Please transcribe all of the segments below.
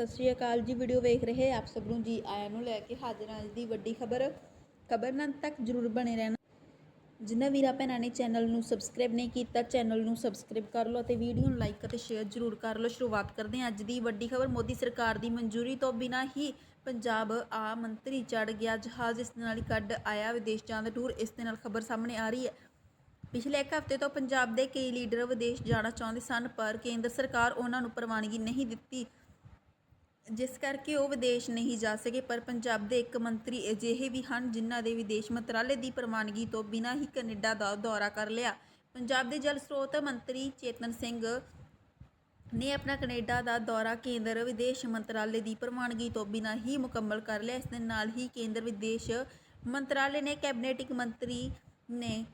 ਸਤਿ ਸ਼੍ਰੀ ਅਕਾਲ ਜੀ ਵੀਡੀਓ ਵੇਖ ਰਹੇ ਆਪ ਸਭ ਨੂੰ ਜੀ। ਆਇਆਂ ਨੂੰ ਲੈ ਕੇ ਹਾਜ਼ਰ ਹਾਂ ਅੱਜ ਦੀ ਵੱਡੀ ਖਬਰ। ਖਬਰ ਨਾਲ ਤੱਕ ਜਰੂਰ ਬਣੇ ਰਹਿਣਾ। ਜਿਨ੍ਹਾਂ ਵੀਰਾਂ ਭੈਣਾਂ ਨੇ ਚੈਨਲ ਨੂੰ ਸਬਸਕ੍ਰਾਈਬ ਨਹੀਂ ਕੀਤਾ, ਚੈਨਲ ਨੂੰ ਸਬਸਕ੍ਰਾਈਬ ਕਰ ਲਓ ਅਤੇ ਵੀਡੀਓ ਨੂੰ ਲਾਈਕ ਅਤੇ ਸ਼ੇਅਰ ਜਰੂਰ ਕਰ ਲਓ। ਸ਼ੁਰੂਆਤ ਕਰਦੇ ਹਾਂ ਅੱਜ ਦੀ ਵੱਡੀ ਖਬਰ। ਮੋਦੀ ਸਰਕਾਰ ਦੀ ਮਨਜ਼ੂਰੀ ਤੋਂ ਬਿਨਾਂ ਹੀ ਪੰਜਾਬ ਆ ਮੰਤਰੀ ਚੜ ਗਿਆ ਜਹਾਜ਼। ਇਸ ਦੇ ਨਾਲ ਹੀ ਕੱਢ ਆਇਆ ਵਿਦੇਸ਼ ਜਾਣ ਦਾ ਟੂਰ ਇਸ ਦੇ ਨਾਲ ਖਬਰ ਸਾਹਮਣੇ ਆ ਰਹੀ ਹੈ। ਪਿਛਲੇ ਇੱਕ ਹਫ਼ਤੇ ਤੋਂ ਪੰਜਾਬ ਦੇ ਕਈ ਲੀਡਰ ਵਿਦੇਸ਼ ਜਾਣਾ ਚਾਹੁੰਦੇ ਸਨ, ਪਰ ਕੇਂਦਰ ਸਰਕਾਰ ਉਹਨਾਂ ਨੂੰ ਪ੍ਰਵਾਨਗੀ ਨਹੀਂ ਦਿੱਤੀ। ਜਿਸ ਕਰਕੇ ਉਹ ਵਿਦੇਸ਼ ਨਹੀਂ ਜਾ ਸਕੇ, ਪਰ ਪੰਜਾਬ ਦੇ ਇੱਕ ਮੰਤਰੀ ਅਜਿਹੇ ਵੀ ਹਨ ਜਿਨ੍ਹਾਂ ਦੇ ਵਿਦੇਸ਼ ਮੰਤਰਾਲੇ ਦੀ ਪ੍ਰਵਾਨਗੀ ਤੋਂ ਬਿਨਾਂ ਹੀ ਕੈਨੇਡਾ ਦਾ ਦੌਰਾ ਕਰ ਲਿਆ। ਪੰਜਾਬ ਦੇ ਜਲ ਸਰੋਤ ਮੰਤਰੀ ਚੇਤਨ ਸਿੰਘ ਨੇ ਆਪਣਾ ਕੈਨੇਡਾ ਦਾ ਦੌਰਾ ਕੇਂਦਰ ਵਿਦੇਸ਼ ਮੰਤਰਾਲੇ ਦੀ ਪ੍ਰਵਾਨਗੀ ਤੋਂ ਬਿਨਾਂ ਹੀ ਮੁਕੰਮਲ ਕਰ ਲਿਆ। ਇਸ ਦੇ ਨਾਲ ਹੀ ਕੇਂਦਰ ਵਿਦੇਸ਼ ਮੰਤਰਾਲੇ ਨੇ ਕੈਬਨਿਟ ਮੰਤਰੀ ਨੇ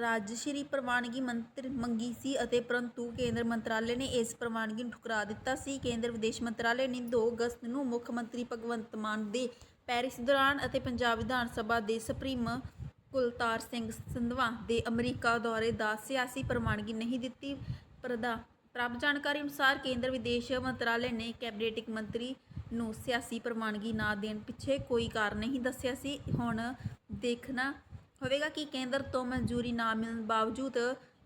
ਰਾਜਸ਼ਰੀ ਪ੍ਰਵਾਨਗੀ ਮੰਤਰ ਮੰਗੀ ਸੀ ਅਤੇ ਪਰੰਤੂ ਕੇਂਦਰ ਮੰਤਰਾਲੇ ਨੇ ਇਸ ਪ੍ਰਵਾਨਗੀ ਨੂੰ ਠੁਕਰਾ ਦਿੱਤਾ ਸੀ। ਕੇਂਦਰ ਵਿਦੇਸ਼ ਮੰਤਰਾਲੇ ਨੇ 2 ਅਗਸਤ ਨੂੰ ਮੁੱਖ ਮੰਤਰੀ ਭਗਵੰਤ ਮਾਨ ਦੇ ਪੈਰਿਸ ਦੌਰਾਨ ਅਤੇ ਪੰਜਾਬ ਵਿਧਾਨ ਸਭਾ ਦੇ ਸੁਪਰੀਮ ਕੁਲਤਾਰ ਸਿੰਘ ਸੰਧਵਾ ਦੇ ਅਮਰੀਕਾ ਦੌਰੇ ਦਾ ਸਿਆਸੀ ਪ੍ਰਵਾਨਗੀ ਨਹੀਂ ਦਿੱਤੀ। ਪ੍ਰਦਾ ਪ੍ਰਾਪਤ ਜਾਣਕਾਰੀ ਅਨੁਸਾਰ ਕੇਂਦਰ ਵਿਦੇਸ਼ ਮੰਤਰਾਲੇ ਨੇ ਕੈਬਨਿਟ ਮੰਤਰੀ ਨੂੰ ਸਿਆਸੀ ਪ੍ਰਵਾਨਗੀ ਨਾ ਦੇਣ ਪਿੱਛੇ ਕੋਈ ਕਾਰਨ ਨਹੀਂ ਦੱਸਿਆ ਸੀ। ਹੁਣ ਦੇਖਣਾ ਹੋਵੇਗਾ ਕਿ ਕੇਂਦਰ ਤੋਂ ਮਨਜ਼ੂਰੀ ਨਾ ਮਿਲਣ ਬਾਵਜੂਦ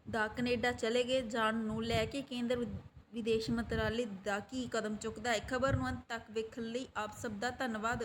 ਦਾ ਕੈਨੇਡਾ ਚਲੇ ਗਏ, ਜਾਣ ਨੂੰ ਲੈ ਕੇ ਕੇਂਦਰ ਵਿਦੇਸ਼ ਮੰਤਰਾਲੇ ਦਾ ਕੀ ਕਦਮ ਚੁੱਕਦਾ ਹੈ? ਖਬਰ ਨੂੰ ਅੰਤ ਤੱਕ ਵੇਖਣ ਲਈ ਆਪ ਸਭ ਦਾ ਧੰਨਵਾਦ।